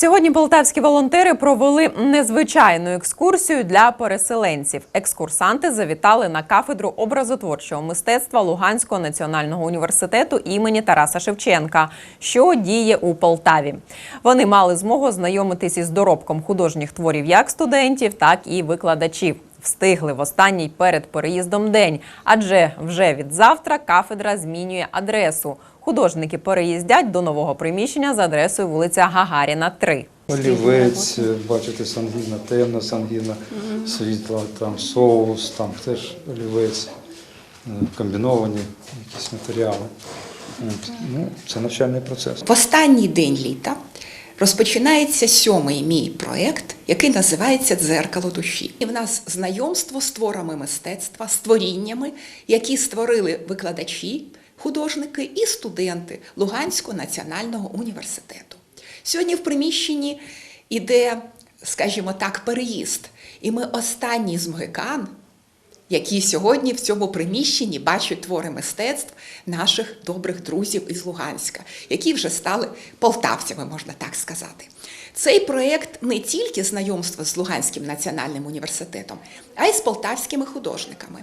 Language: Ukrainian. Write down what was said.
Сьогодні полтавські волонтери провели незвичайну екскурсію для переселенців. Екскурсанти завітали на кафедру образотворчого мистецтва Луганського національного університету імені Тараса Шевченка, що діє у Полтаві. Вони мали змогу знайомитись із доробком художніх творів як студентів, так і викладачів. Встигли в останній перед переїздом день, адже вже від завтра кафедра змінює адресу. Художники переїздять до нового приміщення за адресою вулиця Гагаріна, 3. Олівець, бачите, сангіна, темна сангіна, світла, там соус, там теж олівець, е, комбіновані якісь матеріали. Ну, це навчальний процес. В останній день літа розпочинається сьомий мій проєкт, який називається Дзеркало душі. І в нас знайомство з творами мистецтва, з творіннями, які створили викладачі, художники і студенти Луганського національного університету. Сьогодні в приміщенні іде, скажімо так, переїзд. І ми останній з могикан які сьогодні в цьому приміщенні бачать твори мистецтв наших добрих друзів із Луганська, які вже стали полтавцями, можна так сказати. Цей проєкт не тільки знайомство з Луганським національним університетом, а й з полтавськими художниками.